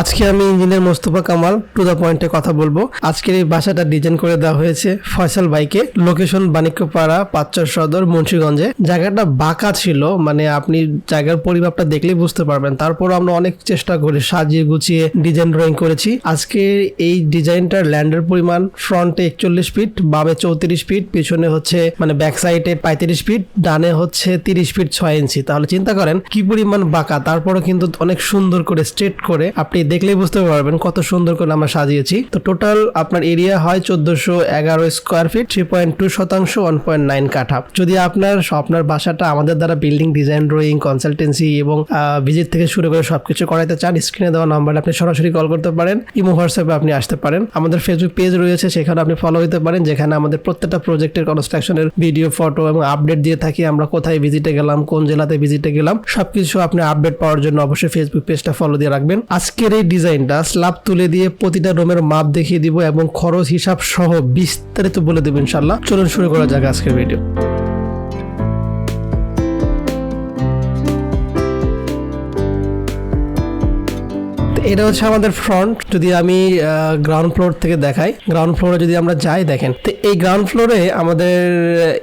আজকে আমি engineer Mostafa Kamal to the পয়েন্টে কথা বলব। আজকের এই বাসাটা ডিজাইন করে দেওয়া হয়েছে ফয়সাল বাইকে লোকেশন বাণিক্যপাড়া পাঁচচর সদর মুন্সিগঞ্জে। জায়গাটা বাঁকা ছিল মানে আপনি জায়গার পরিমাপটা দেখলেই বুঝতে পারবেন। তারপর আমরা অনেক চেষ্টা করে সাজিয়ে গুছিয়ে ডিজাইন ড্রয়িং করেছি। আজকে এই ডিজাইনটার ল্যান্ডের পরিমাণ ফ্রন্টে একচল্লিশ ফিট বামে চৌত্রিশ ফিট পিছনে হচ্ছে মানে ব্যাক সাইডে পঁয়ত্রিশ ফিট ডানে হচ্ছে তিরিশ ফিট ছয় ইঞ্চি তাহলে চিন্তা করেন, কি পরিমাণ বাঁকা। তারপরও কিন্তু অনেক সুন্দর করে স্ট্রেট করে আপনি দেখলেই বুঝতে পারবেন কত সুন্দর করে আমরা সাজিয়েছি। তো টোটাল আপনার এরিয়া হয় চোদ্দশো এগারো square feet three point two শতাংশ ওয়ান পয়েন্ট নাইন কাঠা। যদি আপনার আপনার বাসাটা আমাদের দ্বারা বিল্ডিং ডিজাইন ড্রয়িং কনসালটেন্সি এবং ভিজিট থেকে শুরু করে সবকিছু করাইতে চান স্ক্রিনে দেওয়া নাম্বারে আপনি সরাসরি কল করতে পারেন, ইমো হোয়াটসঅ্যাপে আপনি আসতে পারেন। আমাদের ফেসবুক পেজ রয়েছে, সেখানে আপনি ফলো হতে পারেন, যেখানে আমাদের প্রত্যেকটা প্রজেক্টের কনস্ট্রাকশনের ভিডিও ফটো এবং আপডেট দিয়ে থাকি, আমরা কোথায় ভিজিটে গেলাম, কোন জেলাতে ভিজিটে গেলাম, সবকিছু আপনি আপডেট পাওয়ার জন্য অবশ্যই ফেসবুক পেজটা ফলো দিয়ে রাখবেন। আজকের এই ডিজাইনটা স্ল্যাব তুলে দিয়ে প্রতিটা রুমের মাপ দেখিয়ে দিব এবং খরচ, হিসাব সহ বিস্তারিত বলে দেবো ইনশাল্লাহ চলুন শুরু করা যাক আজকের ভিডিও এটা হচ্ছে আমাদের ফ্রন্ট যদি আমি গ্রাউন্ড ফ্লোর থেকে দেখাই। গ্রাউন্ড ফ্লোরে যদি আমরা যাই, দেখেন। তো এই গ্রাউন্ড ফ্লোরে আমাদের,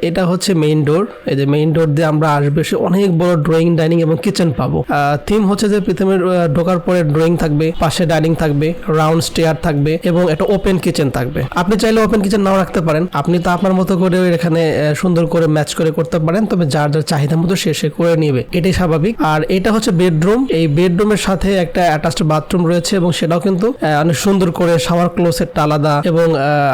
এটা হচ্ছে মেইন ডোর এই যে মেইন ডোর দিয়ে আমরা আসবে সে অনেক বড় ড্রয়িং ডাইনিং এবং কিচেন পাবো। থিম হচ্ছে যে প্রথমে ঢোকার পরে ড্রয়িং থাকবে, পাশে ডাইনিং থাকবে রাউন্ড স্টেয়ার থাকবে এবং একটা ওপেন কিচেন থাকবে। আপনি চাইলে ওপেন কিচেন নাও রাখতে পারেন। আপনি তো আপনার মতো করে এখানে সুন্দর করে ম্যাচ করে করতে পারেন, তবে যার যার চাহিদা মতো সে সে করে নিবে। এটাই স্বাভাবিক। আর এটা হচ্ছে বেডরুম এই বেডরুমের সাথে একটা অ্যাটাচড বাথরুম রয়েছে এবং সেটাও কিন্তু অনেক সুন্দর করে শাওয়ার ক্লোসেটটা আলাদা এবং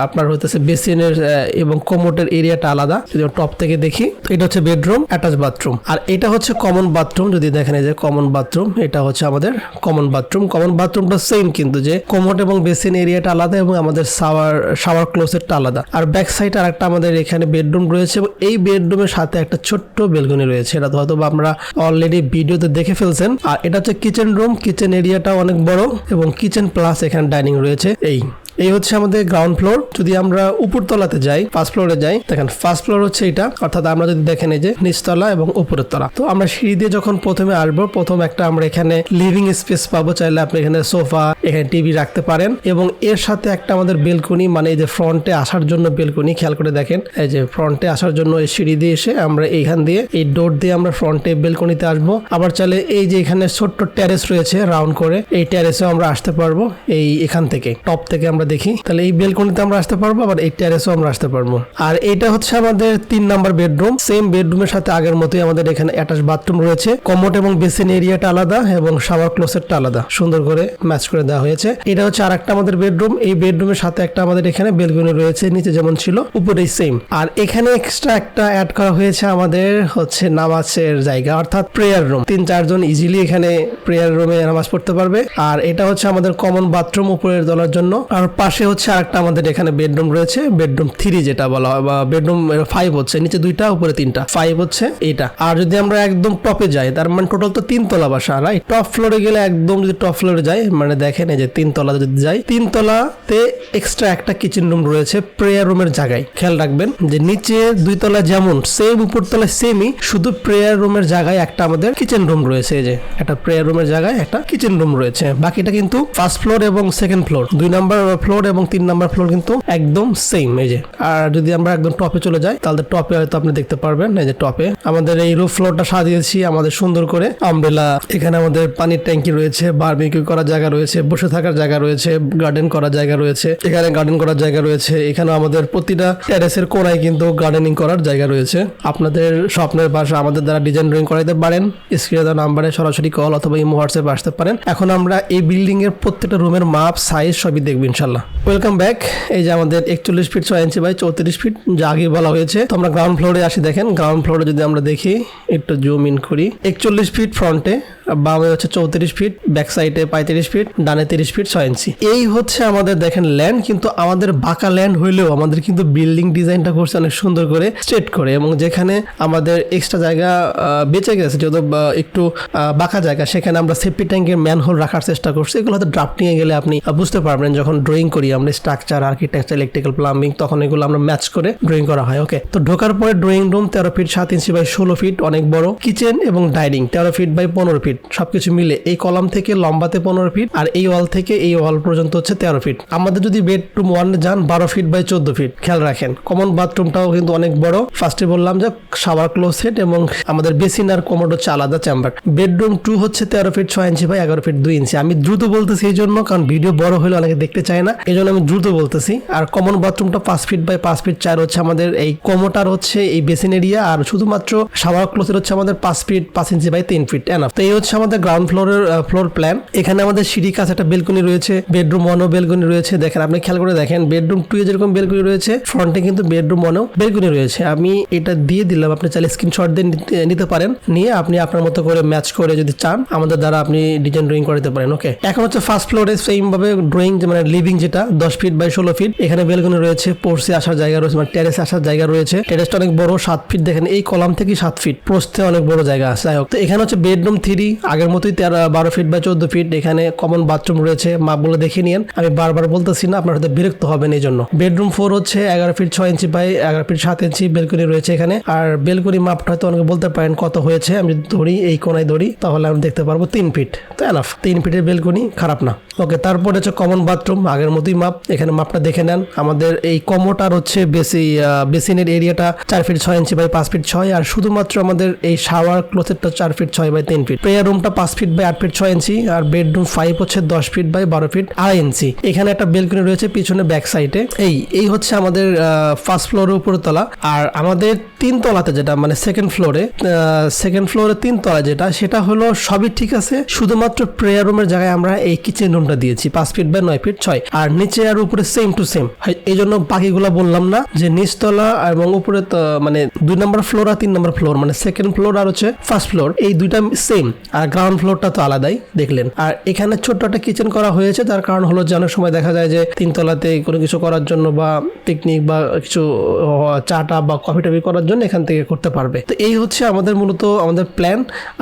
আপনার হইতেছে বেসিনের এবং কোমোটের এরিয়াটা আলাদা। যদি টপ থেকে দেখি এটা হচ্ছে বেডরুম অ্যাটাচ বাথরুম আর এটা হচ্ছে কমন বাথরুম যদি দেখেন এই যে কমন বাথরুম এটা হচ্ছে আমাদের কমন বাথরুম কমন বাথরুমটা সেম কিন্তু যে কোমোট এবং বেসিন এরিয়াটা আলাদা এবং আমাদের শাওয়ার শাওয়ার ক্লোসেটটা আলাদা। আর ব্যাক সাইড আর একটা আমাদের এখানে বেডরুম রয়েছে এবং এই বেডরুমের সাথে একটা ছোট্ট বেলকনি রয়েছে। এটা হয়তো আমরা অলরেডি ভিডিওতে দেখে ফেলছেন। আর এটা হচ্ছে কিচেন রুম কিচেন এরিয়াটা অনেক বড় এবং কিচেন প্লাস এখানে ডাইনিং রয়েছে। এই এই হচ্ছে আমাদের গ্রাউন্ড ফ্লোর। যদি আমরা উপরতলাতে যাই, ফার্স্ট ফ্লোরে যাই, দেখেন ফার্স্ট ফ্লোর হচ্ছে এটা। অর্থাৎ আমরা যদি দেখেন এই যে নিচতলা এবং উপরের তলা। তো আমরা সিঁড়ি দিয়ে যখন প্রথমে আসব, প্রথম একটা আমরা এখানে লিভিং স্পেস পাবো। চাইলে আপনি এখানে সোফা এখানে টিভি রাখতে পারেন এবং এর সাথে একটা আমাদের বেলকনি মানে এই যে ফ্রন্টে আসার জন্য বেলকনি, খেয়াল করে দেখেন। এই যে ফ্রন্টে আসার জন্য এই সিঁড়ি দিয়ে এসে আমরা এইখান দিয়ে এই ডোর দিয়ে আমরা ফ্রন্টে বেলকনিতে আসব। আবার চাইলে এই যে এখানে ছোট্ট ট্যারেস রয়েছে রাউন্ড করে, এই ট্যারেসেও আমরা আসতে পারব এই এখান থেকে। টপ থেকে আমরা দেখি। তাহলে এই বেলকনিতে আমরা আসতে পারব, আবার এই ট্যারেসেও আমরা আসতে পারব। আর এটা হচ্ছে আমাদের তিন নাম্বার বেডরুম সেম বেডরুমের সাথে আগের মতোই আমাদের এখানে অ্যাটাচ বাথরুম রয়েছে। কমোট এবং বেসিন এরিয়াটা আলাদা এবং শাওয়ার ক্লোসেটটা আলাদা। সুন্দর করে ম্যাচ করে দেওয়া হয়েছে। এটা হচ্ছে আর একটা আমাদের বেডরুম এই বেডরুমের সাথে একটা আমাদের এখানে বেলকনি রয়েছে, নিচে যেমন ছিল, উপরেই সেম আর এখানে এক্সট্রা একটা অ্যাড করা হয়েছে আমাদের হচ্ছে নামাজের জায়গা, অর্থাৎ প্রেয়ার রুম তিন, চারজন ইজিলি এখানে প্রেয়ার রুমে নামাজ পড়তে পারবে। আর এটা হচ্ছে আমাদের কমন বাথরুম উপরের দলার জন্য। আর পাশে হচ্ছে আরেকটা আমাদের এখানে বেডরুম রয়েছে বেডরুম থ্রি যেটা বলা হয়, বা বেডরুম ফাইভ হচ্ছে, নিচে দুইটা, উপরে তিনটা। ফাইভ হচ্ছে এটা। আর যদি আমরা একদম টপে যাই, তার মানে টোটাল তো তিনতলা বাসা রাইট টপ ফ্লোরে গেলে একদম যদি টপ ফ্লোরে যাই মানে দেখেন এই যে তিনতলা যদি যাই তিনতলাতে এক্সট্রা একটা কিচেন রুম রয়েছে প্রেয়ার রুমের জায়গায়। খেয়াল রাখবেন যে নিচে দুই তলা যেমন সেম উপরতলা সেমই শুধু প্রেয়ার রুমের জায়গায় একটা আমাদের কিচেন রুম রয়েছে এই যে, একটা প্রেয়ার রুমের জায়গায় একটা কিচেন রুম রয়েছে। বাকিটা কিন্তু ফার্স্ট ফ্লোর এবং সেকেন্ড ফ্লোর দুই নাম্বার ফ্লোর এবং তিন নাম্বার ফ্লোর কিন্তু একদম সেম এই যে। আর যদি আমরা একদম টপে চলে যাই, তাহলে টপে হয়তো আপনি দেখতে পারবেন, এই যে টপে আমাদের এই রুফ ফ্লোরটা সাজিয়েছি, আমাদের সুন্দর করে আমব্রেলা এখানে আমাদের পানির ট্যাঙ্কি রয়েছে বারবিকিউ করার জায়গা রয়েছে বসে থাকার জায়গা রয়েছে গার্ডেন করার জায়গা রয়েছে, এখানে গার্ডেন করার জায়গা রয়েছে এখানে আমাদের প্রতিটা টেরেসের কোনায় কিন্তু গার্ডেনিং করার জায়গা রয়েছে। আপনাদের স্বপ্নের বাসা আমাদের দ্বারা ডিজাইন ড্রয়িং করাইতে পারেন স্ক্রিনে দেওয়া নাম্বারে সরাসরি কল অথবা ইমো হোয়াটসঅ্যাপে আসতে পারেন। এখন আমরা এই বিল্ডিং এর প্রত্যেকটা রুমের মাপ সাইজ সবই দেখব ইনশাল্লাহ ওয়েলকাম ব্যাক এই যে আমাদের একচল্লিশ ফিট ছয় ইঞ্চি বাই চৌত্রিশ ফিট যা আগে বলা হয়েছে। তো আমরা গ্রাউন্ড ফ্লোরে আসি, দেখেন। গ্রাউন্ড ফ্লোরে যদি আমরা দেখি, একটু জুম ইন করি। একচল্লিশ ফিট ফ্রন্টে বামে হচ্ছে চৌত্রিশ ফিট ব্যাক সাইডে পঁয়ত্রিশ ফিট ডানে তিরিশ ফিট ছয় ইঞ্চি এই হচ্ছে আমাদের, দেখেন ল্যান্ড কিন্তু আমাদের বাঁকা ল্যান্ড হইলেও আমাদের কিন্তু বিল্ডিং ডিজাইনটা করছে অনেক সুন্দর করে স্ট্রেট করে। এবং যেখানে আমাদের এক্সট্রা জায়গা বেঁচে গেছে, যেহেতু একটু বাঁকা জায়গা, সেখানে আমরা সেফটি ট্যাঙ্কের ম্যানহোল রাখার চেষ্টা করছি। এগুলো হয়তো ড্রাফটিংয়ে গেলে আপনি বুঝতে পারবেন, যখন ড্রয়িং করি আমরা স্ট্রাকচার আর্কিটেকচার ইলেকট্রিক্যাল প্লাম্বিং তখন এগুলো আমরা ম্যাচ করে ড্রয়িং করা হয় ওকে তো ঢোকার পরে ড্রয়িং রুম তেরো ফিট সাত ইঞ্চি বাই ষোলো ফিট অনেক বড়। কিচেন এবং ডাইনিং তেরো ফিট বাই পনেরো ফিট সবকিছু মিলে এই কলাম থেকে লম্বাতে পনেরো ফিট আর এই ওয়াল থেকে এই ওয়াল পর্যন্ত হচ্ছে তেরো ফিট আমাদের যদি বেডরুম ওয়ান যান, বারো ফিট বাই চোদ্দ ফিট খেয়াল রাখেন কমন বাথরুমটাও কিন্তু অনেক বড়। ফার্স্টে বললাম যে শাওয়ার ক্লোসেট এবং আমাদের বেসিন আর কমোড হচ্ছে আলাদা চেম্বার বেডরুম টু হচ্ছে তেরো ফিট ছয় ইঞ্চি বাই এগারো ফিট দুই ইঞ্চি আমি দ্রুত বলতেছি এই জন্য, কারণ ভিডিও বড় হলে অনেকে দেখতে চায় না। এই জন্য আমি দ্রুত বলতেছি। আর কমন বাথরুমটা পাঁচ ফিট বাই পাঁচ ফিট চার হচ্ছে আমাদের এই কমোটার হচ্ছে এই বেসিন এরিয়া আর শুধুমাত্র শাওয়ার ক্লোসেট হচ্ছে আমাদের পাঁচ ফিট পাঁচ ইঞ্চি বাই তিন ফিট এনাফ তো এই হচ্ছে আমাদের গ্রাউন্ড ফ্লোরের ফ্লোর প্ল্যান এখানে আমাদের সিঁড়ি কাছে একটা বেলকনি রয়েছে, বেডরুম ওয়ানও বেলকনি রয়েছে। দেখেন, আপনি খেয়াল করে দেখেন, বেডরুম টু এ যেরকম বেলকনি রয়েছে, ফ্রন্টে কিন্তু বেডরুম ওয়ানও বেলকনি রয়েছে। আমি এটা দিয়ে দিলাম, আপনি চাইলে স্ক্রিনশট দিয়ে নিতে- পারেন। নিয়ে আপনি আপনার মতো করে ম্যাচ করে যদি চান, আমাদের দ্বারা আপনি ডিজাইন ড্রয়িং করে দিতে পারেন ওকে এখন হচ্ছে ফার্স্ট ফ্লোরে সেম ভাবে ড্রয়িং মানে লিভিং যেটা, দশ ফিট বাই ষোলো ফিট এখানে বেলকনি রয়েছে পোর্সে আসার জায়গা রয়েছে মানে টেরেসে আসার জায়গা রয়েছে। টেরেসটা অনেক বড়, সাত ফিট দেখেন, এই কলাম থেকে সাত ফিট প্রস্থে অনেক বড় জায়গা আছে। যাই হোক, তো এখানে হচ্ছে বেডরুম থ্রি আগের মতোই তেরো, বারো ফিট বা চোদ্দ ফিট এখানে কমন বাথরুম রয়েছে। মাপগুলো দেখে নিন আমি বারবার বলতেছি না, আপনার হয়তো বিরক্ত হবেন এই জন্য। বেডরুম ফোর হচ্ছে এগারো ফিট ছয় ইঞ্চি বাই এগারো ফিট সাত ইঞ্চি বেলকনি রয়েছে এখানে। আর বেলকনি মাপটা হয়তো অনেকে বলতে পারেন কত হয়েছে। আমি ধরি, এই কোনায় ধরি, তাহলে আমি দেখতে পারব তিন ফিট তো এনাফ তিন ফিটের বেলকনি, খারাপ না। ওকে তারপরে হচ্ছে কমন বাথরুম আগের মতোই মাপ এখানে মাপটা দেখে নেন। আমাদের এই কমোটার হচ্ছে বেসি বেসিনের এরিয়াটা চার ফিট ছয় ইঞ্চি বাই পাঁচ ফিট ছয়, আর শুধুমাত্র আমাদের এই শাওয়ার ক্লোসেটটা চার ফিট ছয় বাই তিন ফিট প্রেয়ার রুমটা পাঁচ ফিট বাই আট ফিট ছয় ইঞ্চি আর বেডরুম ফাইভ হচ্ছে দশ ফিট বাই বারো ফিট আড়াই ইঞ্চি এখানে একটা বেলকনি রয়েছে পিছনে ব্যাক সাইডে এই এই হচ্ছে আমাদের ফার্স্ট ফ্লোরের উপরে তলা। আর আমাদের তিন তলাতে যেটা মানে সেকেন্ড ফ্লোরে সেকেন্ড ফ্লোরে তিন তলা যেটা, সেটা হলো সবই ঠিক আছে। শুধুমাত্র প্রেয়ার রুমের জায়গায় আমরা এই কিচেন রুমটা দিয়েছি পাঁচ ফিট বাই নয় ফিট ছয়। আর নিচে আর উপরে সেম টু সেম এই জন্য বাকিগুলো বললাম না যে নিচতলা এবং উপরে মানে দুই নম্বর ফ্লোর আর তিন নম্বর ফ্লোর মানে সেকেন্ড ফ্লোর আর হচ্ছে ফার্স্ট ফ্লোর এই দুইটা সেম আর গ্রাউন্ড ফ্লোরটা তো আলাদাই দেখলেন। আর এখানে ছোট্ট একটা কিচেন করা হয়েছে তার কারণ হলো যে অনেক সময় দেখা যায় যে তিনতলাতে কোনো কিছু করার জন্য বা পিকনিক বা কিছু আহ, চাটা বা কফি টফি করার জন্য এখান থেকে করতে পারবে। তো এই হচ্ছে আমাদের মূলত আমাদের প্ল্যান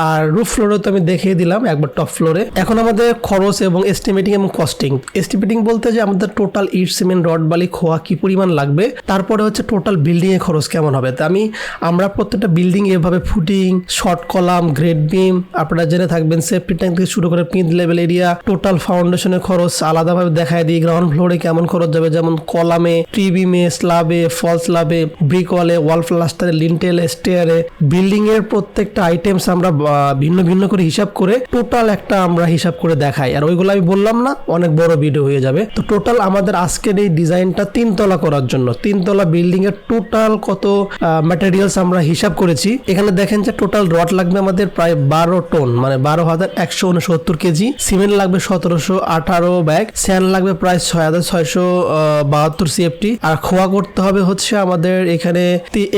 আর রুফ ফ্লোরে তো আমি দেখিয়ে দিলাম একবার টপ ফ্লোরে এখন আমাদের খরচ এবং এস্টিমেটিং এবং কস্টিং এস্টিমেটিং বলতে যে আমাদের টোটাল ইট সিমেন্ট রড বালি, খোয়া কি পরিমাণ লাগবে, তারপরে হচ্ছে টোটাল বিল্ডিং এর খরচ কেমন হবে। তো আমি, আমরা প্রত্যেকটা বিল্ডিং এভাবে footing short column grade beam আপনারা জেনে থাকবেন সেফটি ট্যাঙ্ক থেকে শুরু করে পিন লেভেল এরিয়া টোটাল ফাউন্ডেশনের খরচ, আলাদাভাবে দেখায় দিই গ্রাউন্ড ফ্লোরে কেমন খরচ যাবে, যেমন কলামে ট্রি বিমে স্লাবে ফল স্লাবে ব্রিক ওয়ালে ওয়াল প্লাস্টারে লিন্টেল স্টেয়ারে বিল্ডিং এর প্রত্যেকটা আইটেমস আমরা ভিন্ন ভিন্ন করে হিসাব করে টোটাল একটা আমরা হিসাব করে দেখাই। আর ওইগুলো আমি বললাম না, অনেক বড় ভিডিও হয়ে যাবে। তো টোটাল আমাদের আজকের এই ডিজাইনটা তিনতলা করার জন্য। তিনতলা বিল্ডিং এর টোটাল কত ম্যাটেরিয়ালস আমরা হিসাব করেছি। এখানে দেখেন যে টোটাল রড লাগবে আমাদের প্রায় বারো টন মানে বারো হাজার একশো উনসত্তর কেজি। সিমেন্ট লাগবে সতেরোশো আঠারো ব্যাগ। স্যান্ড লাগবে প্রায় ছয় হাজার ছয়শো বাহাত্তর সিএফটি আর খোয়া করতে হবে হচ্ছে আমাদের এখানে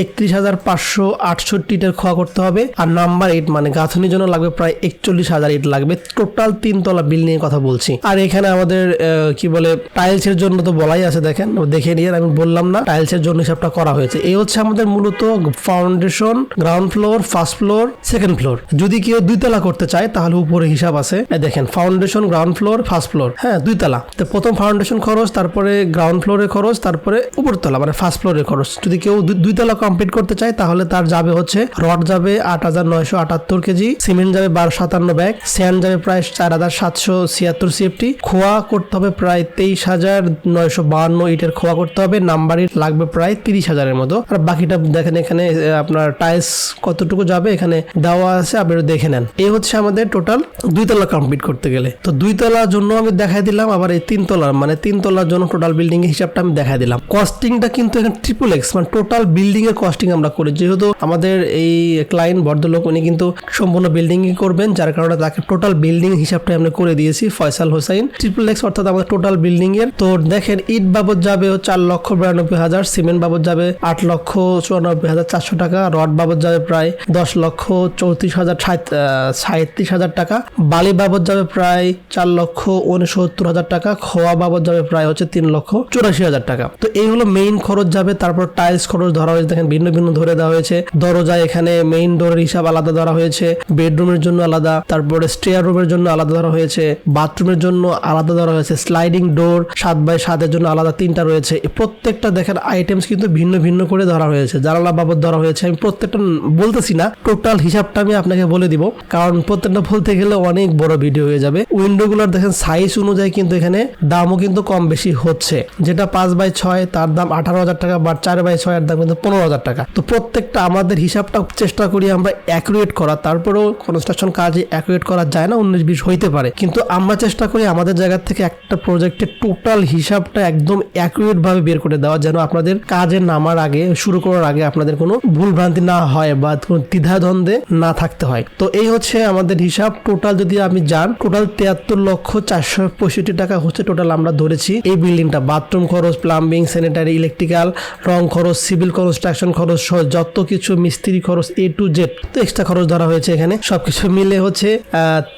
একত্রিশ হাজার পাঁচশো আটষট্টিটার খোয়া করতে হবে। আর নাম্বার এইট মানে গাঁথনির জন্য লাগবে প্রায় একচল্লিশ হাজার ইট লাগবে। টোটাল তিনতলা বিল্ডিং এর কথা বলছি। আর এখানে আমাদের কি বলে টাইলসের জন্য তো বলাই আছে, দেখেন, দেখে নিয়ে আমি বললাম না টাইলসের জন্য হিসাবটা করা হয়েছে। এই হচ্ছে আমাদের মূলত foundation ground floor first floor second floor যদি কেউ দুইতলা করতে চায়, তাহলে উপরে হিসাব আছে। দেখেন foundation ground floor first floor হ্যাঁ দুইতলা। তো প্রথম ফাউন্ডেশন খরচ, তারপরে গ্রাউন্ড ফ্লোরের খরচ, তারপরে উপরতলা মানে ফার্স্ট ফ্লোরের খরচ। যদি কেউ দুই- দুইতলা কমপ্লিট করতে চায়, তাহলে তার যাবে হচ্ছে রড যাবে আট হাজার নয়শো আটাত্তর কেজি সিমেন্ট যাবে বারো সাতান্ন ব্যাগ স্যান্ড যাবে প্রায় চার হাজার সাতশো ছিয়াত্তর সিএফটি। খোয়া করতে হবে প্রায় তেইশ হাজার নয়শো বাহান্ন ইটের খোয়া করতে হবে। নাম্বার ইট লাগবে প্রায় তিরিশ হাজারের মতো। আর বাকিটা দেখেন এখানে আপনার টাইলস কতটুকু যাবে এখানে দেওয়া আছে, আপনি দেখে নেন। এই হচ্ছে আমাদের টোটাল দুইতলা কমপ্লিট করতে গেলে। তো দুইতলার জন্য আমি দেখাই দিলাম, আবার এই তিনতলার মানে তিনতলার জন্য টোটাল বিল্ডিং এর হিসাবটা আমি দেখাই দিলাম। কস্টিংটা কিন্তু এখানে ট্রিপল এক্স মানে টোটাল বিল্ডিং এর কস্টিং আমরা করি। যেহেতু আমাদের এই ক্লায়েন্ট ভদ্রলোক, উনি কিন্তু সম্পূর্ণ বিল্ডিং করবেন, যার কারণে তাকে টোটাল বিল্ডিং হিসাবটা আমরা করে দিয়েছি, ফয়সাল হোসাইন ট্রিপল এক্স অর্থাৎ আমাদের টোটাল বিল্ডিং এর। তো দেখেন ইট বাবদ যাবে চার লক্ষ বিরানব্বই হাজার সিমেন্ট বাবদ যাবে আট লক্ষ চুরানব্বই হাজার চারশো টাকা, রড বাবদ যাবে প্রায় দশ লক্ষ চৌত্রিশ হাজার সাঁত্রিশ হাজার টাকা, বালি বাবদ যাবে প্রায় চার লক্ষ উনসত্তর হাজার টাকা, খোয়া বাবদ যাবে প্রায় হচ্ছে তিন লক্ষ চুরাশি হাজার টাকা। তো এই হলো মেইন খরচ যাবে, তারপর টাইলস খরচ ধরা হয়েছে। দেখেন, ভিন্ন ভিন্ন ধরে দেওয়া হয়েছে। দরজা এখানে মেইন ডোরের হিসাব আলাদা ধরা হয়েছে। বেডরুমের জন্য আলাদা, তারপরে স্টেয়ার রুমের জন্য আলাদা ধরা হয়েছে। বাথরুমের জন্য আলাদা ধরা হয়েছে। স্লাইডিং ডোর সাত বাই সাতের জন্য আলাদা তিনটা রয়েছে। প্রত্যেকটা দেখেন আইটেমস কিন্তু ভিন্ন ভিন্ন করে ধরা হয়েছে। জানালা বাবদ ধরা হয়েছে, আমি প্রত্যেকটা বলতেছি না। টোটাল হিসাবটা আমি আপনাকে বলে দিব। কারণ প্রত্যেকটা বলতে গেলে অনেক বড় ভিডিও হয়ে যাবে। উইন্ডো এগুলোর দেখেন সাইজ অনুযায়ী কিন্তু এখানে দামও কিন্তু কম বেশি হচ্ছে। যেটা পাঁচ বাই ছয়, তার দাম আঠারো হাজার টাকা, বা চার বাই ছয়ের দাম কিন্তু পনেরো হাজার টাকা। তো প্রত্যেকটা আমাদের হিসাবটা চেষ্টা করি আমরা অ্যাকুরেট করা। তারপরেও কনস্ট্রাকশন কাজে অ্যাকুরেট করা যায় না, উনিশ বিশ হইতে পারে। কিন্তু আমরা চেষ্টা করি আমাদের জায়গা থেকে একটা প্রজেক্টের টোটাল হিসাবটা একদম অ্যাকুরেট ভাবে বের করে দেওয়া, যেন আপনাদের কাজে নামার আগে, শুরু করার আগে আপনাদের কোনো ভুল ভ্রান্তি না হয় বা কোনো দ্বিধাদ্বন্দ্বে না থাকতে হয়। তো এই হচ্ছে আমাদের হিসাব। টোটাল যদি আমি যান টোটাল তিয়াত্তর লক্ষ চারশো পঁয়ষট্টি টাকা হচ্ছে টোটাল আমরা ধরেছি। এই বিল্ডিংটা বাথরুম খরচ প্লাম্বিং স্যানিটারি ইলেকট্রিক্যাল রং খরচ সিভিল কনস্ট্রাকশন খরচ, সহ যত কিছু মিস্ত্রি খরচ এ টু জেড তো এক্সট্রা খরচ ধরা হয়েছে এখানে। সবকিছু মিলে হচ্ছে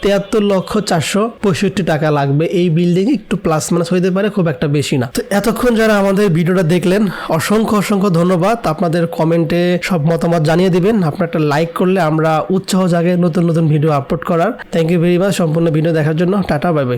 তিয়াত্তর লক্ষ চারশো পঁয়ষট্টি টাকা। লাগবে, এই বিল্ডিং একটু প্লাস মাইনাস হইতে পারে, খুব একটা বেশি না। তো এতক্ষণ যারা আমাদের ভিডিওটা দেখলেন, অসংখ্য অসংখ্য ধন্যবাদ। আপনাদের কমেন্টে সব মতামত জানিয়ে দিবেন। আপনার একটা লাইক করলে আমরা উৎসাহ জাগে নতুন নতুন ভিডিও আপলোড করার। থ্যাংক ইউ ভেরি মাচ সম্পূর্ণ ভিডিও দেখার জন্য। Tata bye bye